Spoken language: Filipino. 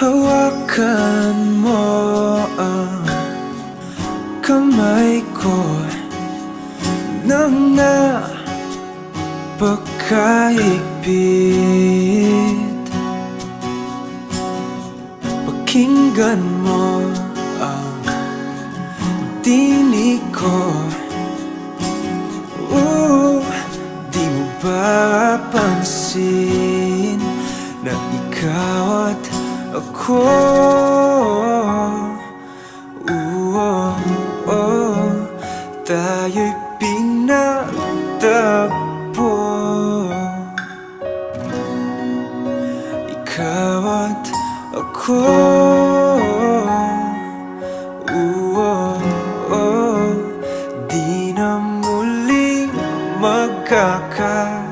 Hawakan mo ang kamay ko. Nang napakaigpit Pakinggan mo ang tinig ko. Ooh, di mo ba pansin Na ikaw at ako Ooh, oh, oh, Tayo'y pinagtagpo Ikaw at ako Ooh, oh, oh, Di na muling magkaka